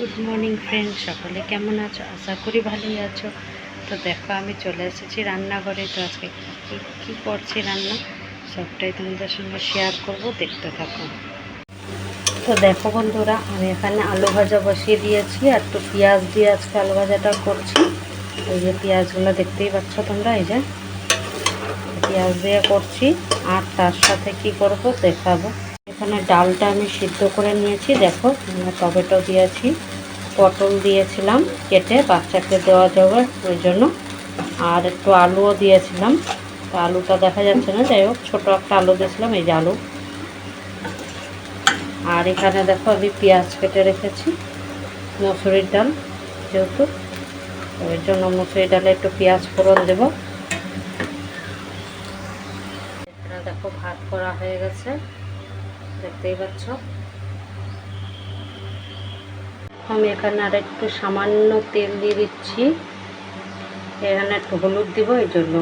Good morning friend সকলে কেমন আছো? আশা করি ভালোই আছো। তো দেখো, আমি চলে এসেছি রান্নাঘরে। তো আজকে কী কী করছি রান্না? সবটাই তোমাদের সঙ্গে শেয়ার করব। দেখতে থাকো। তো দেখো বন্ধুরা, আমি এখানে আলু ভাজা বসিয়ে দিয়েছি আর একটু পেঁয়াজ দিয়ে আজকে আলু ভাজাটা করছি। এই যে পেঁয়াজগুলো দেখতেই পাচ্ছ তোমরা, এই যে পেঁয়াজ দিয়ে করছি। আর তার সাথে কি করব দেখাবো। এখানে ডালটা আমি সিদ্ধ করে নিয়েছি। দেখো টমেটো দিয়েছি, পটল দিয়েছিলাম কেটে বাচ্চাকে দেওয়া যাবে ওই জন্য। আর একটু আলুও দিয়েছিলাম। তো আলুটা দেখা যাচ্ছে না। যাই হোক, ছোটো একটা আলু দিয়েছিলাম, এই যে আলু। আর এখানে দেখো, আমি পেঁয়াজ কেটে রেখেছি, মসুরির ডাল যেহেতু। ওই জন্য মসুরির ডালে একটু পেঁয়াজ ফোড়ন দেবো। দেখো, ভাত করা হয়ে গেছে। দেখতেই পাচ্ছ। আমি এখানে আর একটু সামান্য তেল দিয়ে দিচ্ছি। এখানে একটু হলুদ দিব, এই জন্য।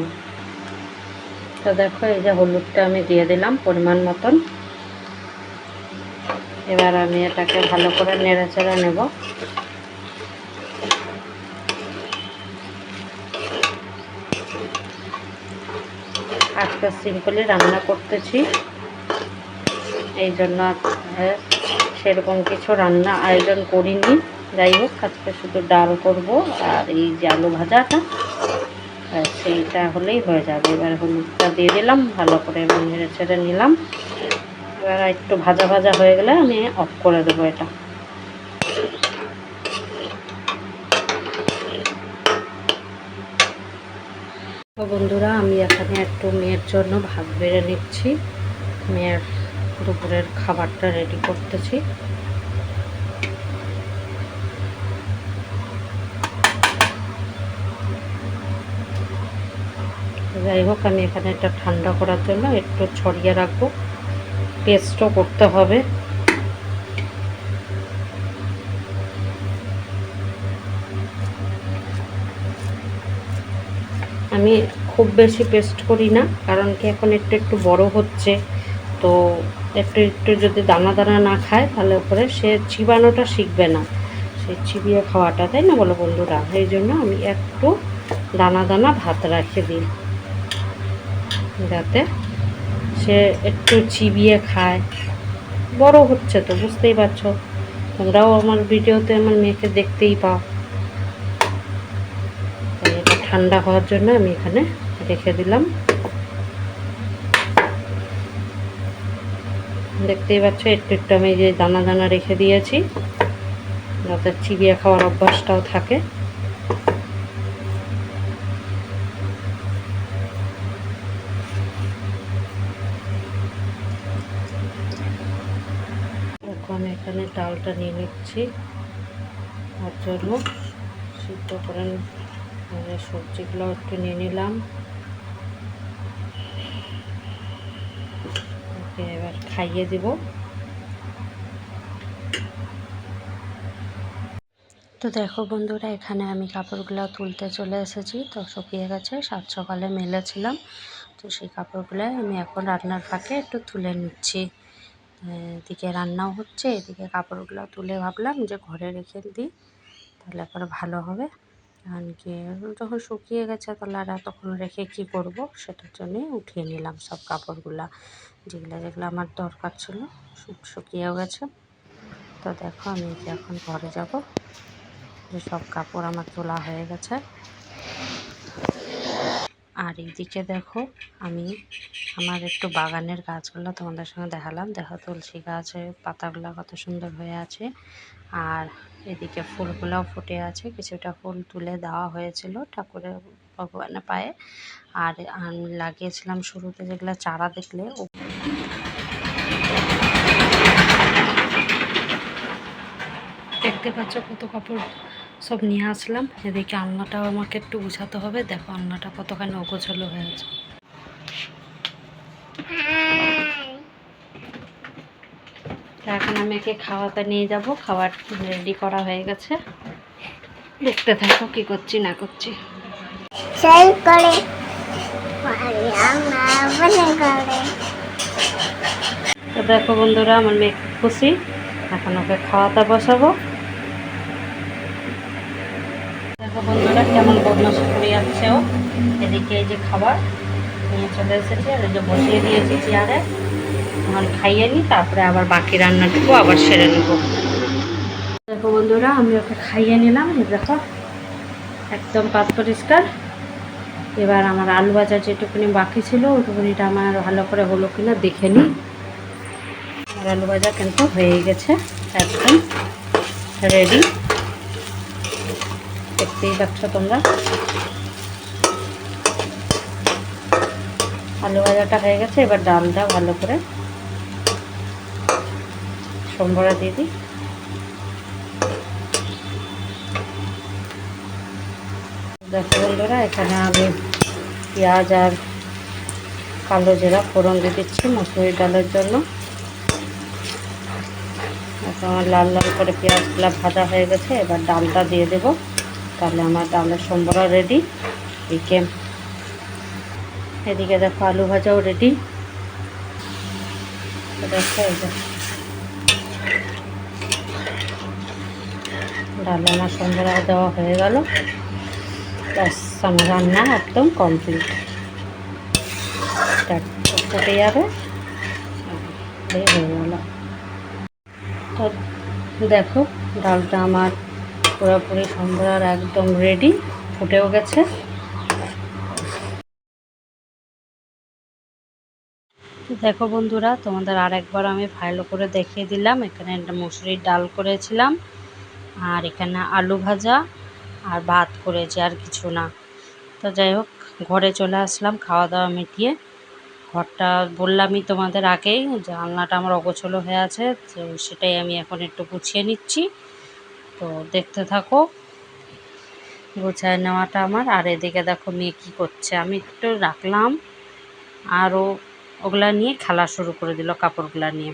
তো দেখো, এই যে হলুদটা আমি দিয়ে দিলাম পরিমাণ মতন। এবার আমি এটাকে ভালো করে নেড়ে চেড়ে নেব। আজকে সিম্পলি রান্না করতেছি। এই জন্য আজকে সেরকম কিছু রান্না আয়োজন করিনি। যাই হোক, আজকে শুধু ডাল করব আর এই যে আলু ভাজাটা। আর সেইটা হলেই হয়ে যাবে। এবার হলুদটা দিয়ে দিলাম, ভালো করে এবার নেড়ে ছেড়ে নিলাম। এবার একটু ভাজা ভাজা হয়ে গেলে আমি অফ করে দেবো এটা। বন্ধুরা, আমি এখানে একটু মেয়ের জন্য ভাত বেড়ে নিচ্ছি। মেয়ের দুপুরের খাবারটা রেডি করতেছি। যাই হোক, আমি এখানে এটা ঠান্ডা করার জন্য একটু ছড়িয়ে রাখব। পেস্টও করতে হবে। আমি খুব বেশি পেস্ট করি না, কারণ কি এখন একটু একটু বড় হচ্ছে, তো একটু একটু যদি দানা দানা না খায়, তাহলে ওপরে সে চিবানোটা শিখবে না। সে চিবিয়ে খাওয়াটা, তাই না বলো বন্ধুরা? এই জন্য আমি একটু দানা দানা ভাত রেখে দিই। যাতে সে একটু চিবিয়ে খায়। বড় হচ্ছে তো, বুঝতেই পারছ? তোমরাও আমার ভিডিওতে আমার মেয়েকে দেখতেই পাও। ঠান্ডা হওয়ার জন্য আমি এখানে রেখে দিলাম। দেখতেই পাচ্ছ, একটু একটু আমি যে দানা দানা রেখে দিয়েছি। যাতে চিবিয়ে খাওয়ার অভ্যাসটাও থাকে। আমি এখানে ডালটা নিয়ে নিচ্ছি। তার জন্য সিদ্ধ করে মানে সবজিগুলো একটু নিয়ে নিলাম ওকে এবার খাইয়ে দিব। তো দেখো বন্ধুরা, এখানে আমি কাপড়গুলো তুলতে চলে এসেছি। তো শুকিয়ে গেছে, সাত সকালে মেলেছিলাম। তো সেই কাপড়গুলো আমি এখন রান্নার ফাঁকে একটু তুলে নিচ্ছি। এদিকে রান্নাও হচ্ছে, এদিকে কাপড়গুলো তুলে ভাবলাম যে ঘরে রেখে দিই, তাহলে পরে ভালো হবে। কারণ কি যখন শুকিয়ে গেছে তাহলে তখন রেখে কি করব? সেটার জন্যে উঠিয়ে নিলাম সব কাপড়গুলা। যেগুলো যেগুলো আমার দরকার ছিল শুকিয়েও গেছে। তো দেখো আমি এখন ঘরে যাব? যে সব কাপড় আমার তোলা হয়ে গেছে। আর এইদিকে দেখো, আমি আমার একটু বাগানের গাছগুলো তোমাদের সঙ্গে দেখালাম। দেখো তুলসী গাছের পাতাগুলো কত সুন্দর হয়ে আছে। আর এদিকে ফুলগুলোও ফুটে আছে। কিছুটা ফুল তুলে দেওয়া হয়েছিল ঠাকুরের ভগবানের পায়ে। আর আমি লাগিয়েছিলাম শুরুতে যেগুলো চারা দেখলে দেখতে পাচ্ছ কত কাপড় সব নিয়ে আসলাম। এদিকে আলনাটাও আমাকে একটু গুছাতে হবে। দেখো আলনাটা কতখানি অগোছলো হয়ে আছে এখন আমি একে খাওয়াতে নিয়ে যাব। খাবার রেডি করা হয়ে গেছে। দেখতে থাকো কি করছি না করছি। সেই করে দেখো বন্ধুরা আমার মেয়ে খুশি। এখন ওকে খাওয়াতে বসাবো। বন্ধুরা, কেমন বদমাশি করে যাচ্ছে ও? এদিকে এই যে খাবার, নিয়ে চলে এসেছে, আর যে বসিয়ে দিয়েছি চেয়ারে। এখন খাইয়ে নিই তারপরে আবার বাকি রান্নাটুকু আবার সেরে নেব। দেখো বন্ধুরা, আমি ওকে খাইয়ে নিলাম দেখো, একদম পাত পরিষ্কার। এবার আমার আলু ভাজা যেটুকুনি বাকি ছিল, ওটুকুনিটা আমার ভালো করে হলো কিনা দেখে নিই আমার আলু ভাজা কিন্তু হয়ে গেছে, একদম রেডি দেখতেই পাচ্ছ তোমরা। আলু ভাজাটা হয়ে গেছে, এবার ডালটা ভালো করে সোমবারা দিয়ে দিই। দেখো বন্ধুরা, এখানে আমি পেঁয়াজ আর কালো জিরা ফোড়ন দিয়ে দিচ্ছি মসুরি ডালের জন্য। এখন লাল লাল করে পেঁয়াজগুলো ভাজা হয়ে গেছে, এবার ডালটা দিয়ে দেব। তাহলে আমার ডালের সম্বরা রেডি এদিকে এদিকে দেখো আলু ভাজাও রেডি দেখো ডালে আমার সম্বরা দেওয়া হয়ে গেল। ব্যাস, আমার রান্না একদম কমপ্লিট ফুটে যাবে হয়ে গেল। তো দেখো, ডালটা আমার পুরোপুরি সম্বরার একদম রেডি ফুটেও গেছে। দেখো বন্ধুরা, তোমাদের আরেকবার আমি ভালো করে দেখিয়ে দিলাম। এখানে একটা মুসুরির ডাল করেছিলাম, আর এখানে আলু ভাজা, আর ভাত করেছি, আর কিছু না। তো যাই হোক, ঘরে চলে আসলাম খাওয়া দাওয়া মিটিয়ে। ঘরটা বললামই তোমাদের আগেই আলনাটা আমার অগোছলো হয়ে আছে, তো সেটাই আমি এখন একটু গুছিয়ে নিচ্ছি। তো দেখতে থাকো। গুছায় নেওয়াটা আমার। আর এদিকে দেখো মেয়ে কী করছে। আমি একটু রাখলাম। আরও ওগুলা নিয়ে খেলা শুরু করে দিল, কাপড়গুলা নিয়ে।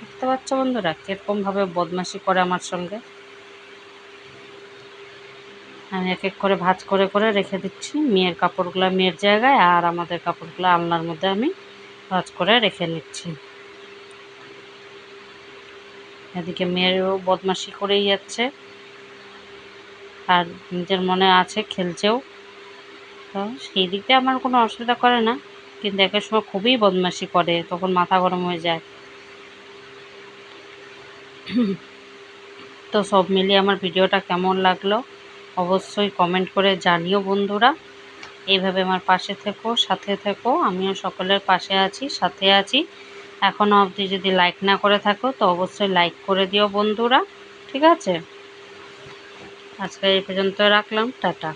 দেখতে পাচ্ছ বন্ধুরা কীরকমভাবে বদমাশি করে আমার সঙ্গে। আমি এক এক করে ভাঁজ করে করে রেখে দিচ্ছি। মেয়ের কাপড়গুলো মেয়ের জায়গায় আর আমাদের কাপড়গুলো আলনার মধ্যে আমি ভাঁজ করে রেখে নিচ্ছি। এদিকে মেয়েরও বদমাশি করেই যাচ্ছে। আর নিজের মনে আছে, খেলছেও। তো সেই দিক দিয়ে আমার কোনো অসুবিধা করে না। কিন্তু একের সময় খুবই বদমাশি করে, তখন মাথা গরম হয়ে যায়। তো সব মিলিয়ে আমার ভিডিওটা কেমন লাগল অবশ্যই কমেন্ট করে জানিও বন্ধুরা। এইভাবে আমার পাশে থেকো, সাথে থেকো। আমিও সকলের পাশে আছি, সাথে আছি। এখনও অবধি যদি লাইক না করে থাকো, তো অবশ্যই লাইক করে দিও বন্ধুরা। ঠিক আছে? আজকে এই পর্যন্ত রাখলাম, টাটা।